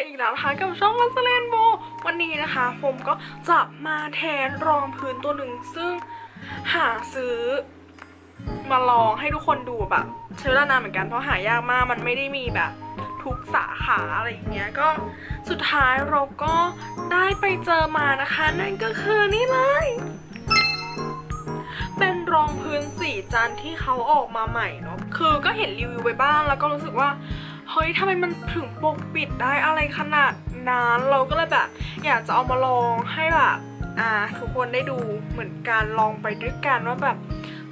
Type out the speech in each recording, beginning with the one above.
กันอีกแล้วนะคะกับช่องวันเซนโบวันนี้นะคะโฟมก็จะมาแทนรองพื้นตัวหนึ่งซึ่งหาซื้อมาลองให้ทุกคนดูแบบใช้เวลานานเหมือนกันเพราะหายากมากมันไม่ได้มีแบบ ทุกสาขาอะไรอย่างเงี้ยก็สุดท้ายเราก็ได้ไปเจอมานะคะ นั่นก็คือนี่เลยเป็นรองพื้นสีจันที่เขาออกมาใหม่เนาะคือก็เห็นรีวิวไปบ้างแล้วก็รู้สึกว่า เฮ้ยทำไมมันถึงปกปิดได้อะไรขนาดนั้นเราก็เลยแบบ อยากจะเอามาลองให้แบบอ่าทุกคนได้ดูเหมือนกันลองไปด้วยกันว่าแบบ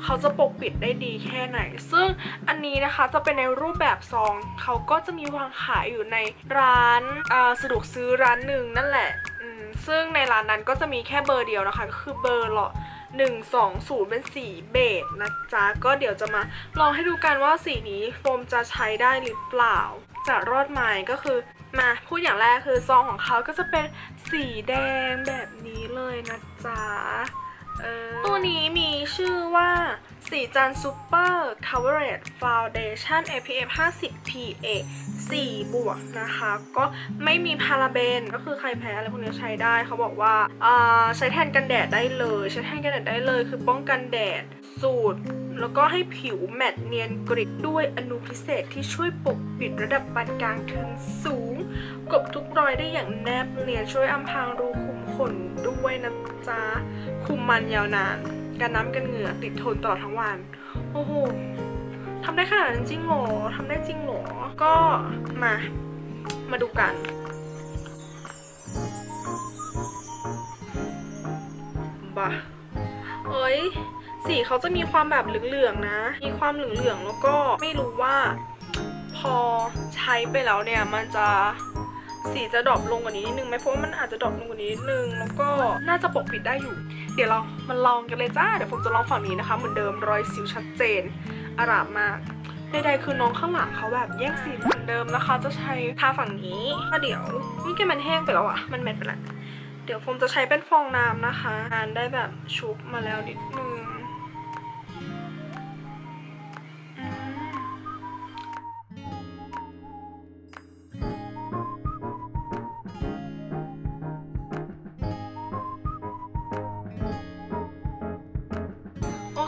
เขาจะปกปิดได้ดีแค่ไหน ซึ่งอันนี้นะคะจะเป็นในรูปแบบซอง เขาก็จะมีวางขายอยู่ในร้านาสะดวกซื้อร้านหนึ่งนั่นแหละซึ่งในร้านนั้นก็จะมีแค่เบอร์เดียวนะคะก็คือเบอร์หรอ 1 2 0 เป็นสีเบจนะจ๊ะ ก็เดี๋ยวจะมาลองให้ดูกันว่าสีนี้โฟมจะใช้ได้หรือเปล่า จะรอดไหมก็คือมาพูดอย่างแรกคือซองของเขาก็จะเป็นสีแดงแบบนี้เลยนะจ๊ะตัวนี้มี ชื่อว่าสีจันซูเปอร์ coverage foundation SPF 50 PA 4 บวกนะคะ ก็ไม่มีพาราเบน ก็คือใครแพ้อะไรพวกนี้ใช้ได้ เขาบอกว่าอ่าใช้แทนกันแดดได้เลย ใช้แทนกันแดดได้เลย คือป้องกันแดด สูตร แล้วก็ให้ผิวแมตต์เนียนกริบด้วยอนุพิเศษที่ช่วยปกปิดระดับปานกลางถึงสูง กบทุกรอยได้อย่างแนบเนียนช่วยอำพรางรูขุมขนด้วยนะจ๊ะคุมมันยาวนาน การน้ำกันเหงื่อติดทนตลอดทั้งวัน โอ้โหทำได้ขนาดนั้นจริงเหรอทำได้จริงเหรอ ก็มา มาดูกันบ้าเอ้ย สีเขาจะมีความแบบเหลืองๆนะ มีความเหลืองๆแล้วก็ไม่รู้ว่า พอใช้ไปแล้วเนี่ย มันจะสีจะดรอปลงกว่านี้นิดนึงไหมเพราะว่ามันอาจจะดรอปลงกว่านี้นิดนึง แล้วก็น่าจะปกปิดได้อยู่ เดี๋ยวเรามาลองกันเลยจ้า เดี๋ยวผมจะลองฝั่งนี้นะคะ เหมือนเดิมรอยสิวชัดเจน อารามมากใดๆคือน้องข้างหลังเขาแบบแยกสีเหมือนเดิมนะคะ จะใช้ทาฝั่งนี้ก็เดี๋ยวนี่แกมันแห้งไปแล้วอะมันแมทไปแล้วเดี๋ยวผมจะใช้เป็นฟองน้ำนะคะงานได้แบบชุบมาแล้วนิดนึง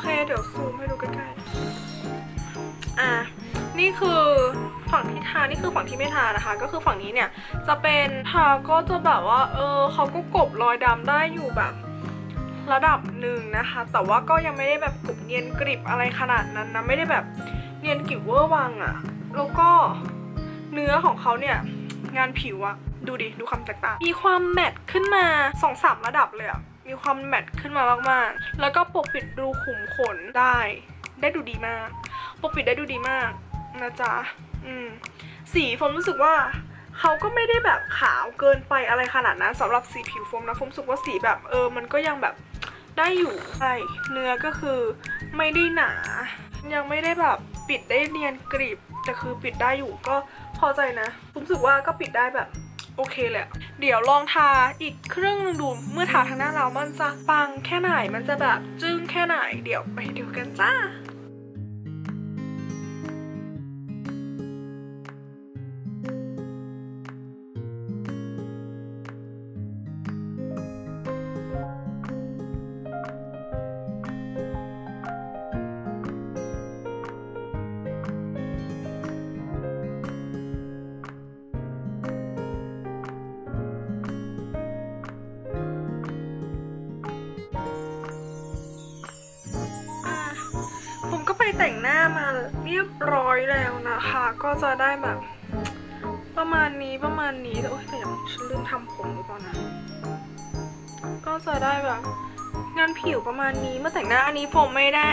เค เดี๋ยวซูมให้ดูใกล้ๆ อะ นี่คือฝั่งที่ทา นี่คือฝั่งที่ไม่ทานะคะ ก็คือฝั่งนี้เนี่ย จะเป็นทาก็จะแบบว่า เออเขาก็กบรอยดำได้อยู่แบบระดับหนึ่งนะคะ แต่ว่าก็ยังไม่ได้แบบกรุบเนียนกริบอะไรขนาดนั้นนะ ไม่ได้แบบเนียนกริบเวอร์วังอะแล้วก็เนื้อของเขาเนี่ย งานผิวอะดูดิ ดูความแตกต่าง มีความแมตต์ขึ้นมาสองสามระดับเลยอะ มีความแมตต์ขึ้นมามากๆ แล้วก็ปกปิดรูขุมขนได้ ได้ดูดีมาก ปกปิดได้ดูดีมากนะจ๊ะ อืม สีโฟมรู้สึกว่าเขาก็ไม่ได้แบบขาวเกินไปอะไรขนาดนั้นสำหรับสีผิวโฟมนะโฟมรู้สึกว่าสีแบบเออ มันก็ยังแบบได้อยู่ใช่เนื้อก็คือไม่ได้หนา ยังไม่ได้แบบปิดได้เนียนกริบแต่คือปิดได้อยู่ก็พอใจนะผมรู้สึกว่าก็ปิดได้แบบ โอเคแหละ เดี๋ยวลองทาอีกครึ่งหนึงดู เมื่อทาทางหน้าเรามันจะปังแค่ไหน มันจะแบบจึ้งแค่ไหน เดี๋ยวไปดูกันจ้า แต่งหน้ามาเรียบร้อยแล้วนะคะ ก็จะได้แบบ ประมาณนี้ประมาณนี้โอ้ยแต่ยังฉันลืมทำผมหรือเปล่านะก็จะได้แบบ งานผิวประมาณนี้เมื่อแต่งหน้าอันนี้ผมไม่ได้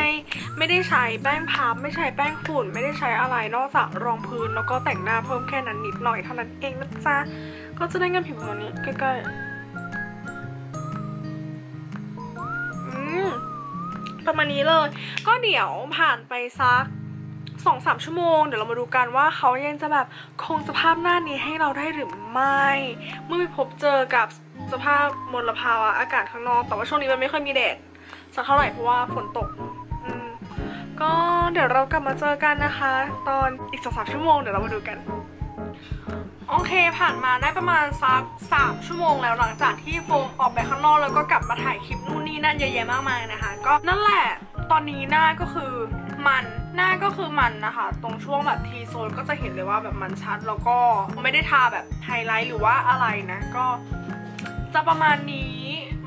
ไม่ได้ใช้แป้งพับไม่ใช้แป้งฝุ่น ไม่ได้ใช้อะไรนอกจากรองพื้นแล้วก็แต่งหน้าเพิ่มแค่นั้นนิดหน่อยเท่านั้นเองนะจ๊ะก็จะได้งานผิวประมาณนี้ใกล้ๆ ประมาณนี้เลย ก็เดี๋ยวผ่านไปสักสองสามชั่วโมง เดี๋ยวเรามาดูกันว่าเขายังจะแบบคงสภาพหน้านี้ให้เราได้หรือไม่ เมื่อไปพบเจอกับสภาพมลภาวะอากาศข้างนอก แต่ว่าช่วงนี้มันไม่ค่อยมีแดดสักเท่าไหร่เพราะว่าฝนตกก็เดี๋ยวเรากลับมาเจอกันนะคะ ตอนอีกสองสามชั่วโมงเดี๋ยวเรามาดูกัน โอเคผ่านมาได้ประมาณสักสามชั่วโมงแล้วหลังจากที่โฟมออกไปข้างนอกแล้วก็กลับมาถ่ายคลิปนู่นนี่นั่นเยอะแยะมากมายนะคะ ก็นั่นแหละตอนนี้หน้าก็คือมันหน้าก็คือมันนะคะ ตรงช่วงแบบทีโซนก็จะเห็นเลยว่าแบบมันชัดแล้วก็ไม่ได้ทาแบบไฮไลท์หรือว่าอะไรนะ ก็จะประมาณนี้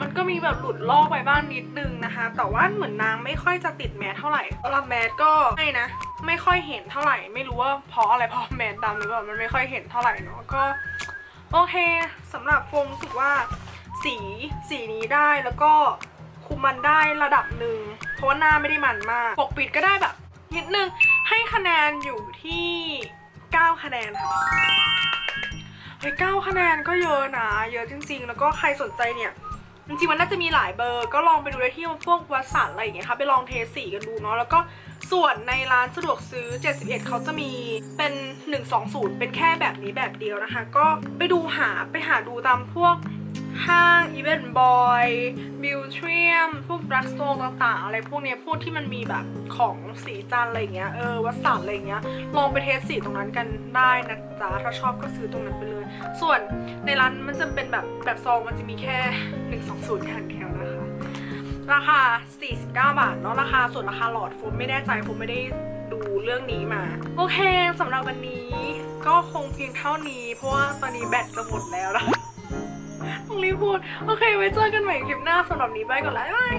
มันก็มีแบบหลุดลอกไปบ้างนิดนึงนะคะ แต่ว่าเหมือนนางไม่ค่อยจะติดแมสเท่าไหร่สำหรับแมสก็ไม่นะ ไม่ค่อยเห็นเท่าไหร่ ไม่รู้ว่าเพราะอะไรเพราะแมสดำหรือเปล่ามันไม่ค่อยเห็นเท่าไหร่เนาะก็โอเคสำหรับโฟมรู้สึกว่าสีสีนี้ได้แล้วก็คุมมันได้ระดับหนึ่งเพราะว่าหน้าไม่ได้มันมากปกปิดก็ได้แบบนิดนึงให้คะแนนอยู่ที่ 9 คะแนนค่ะเฮ้ยเก้าคะแนนก็เยอะนะ เยอะจริง ๆ แล้วก็ใครสนใจเนี่ย จริงๆมันน่าจะมีหลายเบอร์ก็ลองไปดูได้ที่พวกวัดสันอะไรอย่างเงี้ยค่ะไปลองเทสสีกันดูเนาะแล้วก็ส่วนในร้านสะดวกซื้อ 71 เขาจะมีเป็น 120 เป็นแค่แบบนี้แบบเดียวนะคะ ก็ไปดูหาไปหาดูตามพวก ห้างอีเวนต์บอยบิวเทียมพวกรักโซต่างๆ อะไรพวกเนี้ยพวกที่มันมีแบบของสีจันอะไรเงี้ยเออวัสันอะไรเงี้ยลองไปเทสสีตรงนั้นกันได้นะจ๊ะถ้าชอบก็ซื้อตรงนั้นไปเลย ส่วนในร้านมันจะเป็นแบบแบบซองมันจะมีแค่ 120อย่างเดียวนะคะ ราคา 49 บาทเนาะราคาส่วนราคาหลอดโฟมไม่แน่ใจโฟมไม่ได้ดูเรื่องนี้มา โอเคสำหรับวันนี้ก็คงเพียงเท่านี้ เพราะว่าตอนนี้แบตจะหมดแล้วนะ พูด โอเค ไว้เจอกันใหม่คลิปหน้าสำหรับนี้ไปก่อนแล้วบ๊ายบาย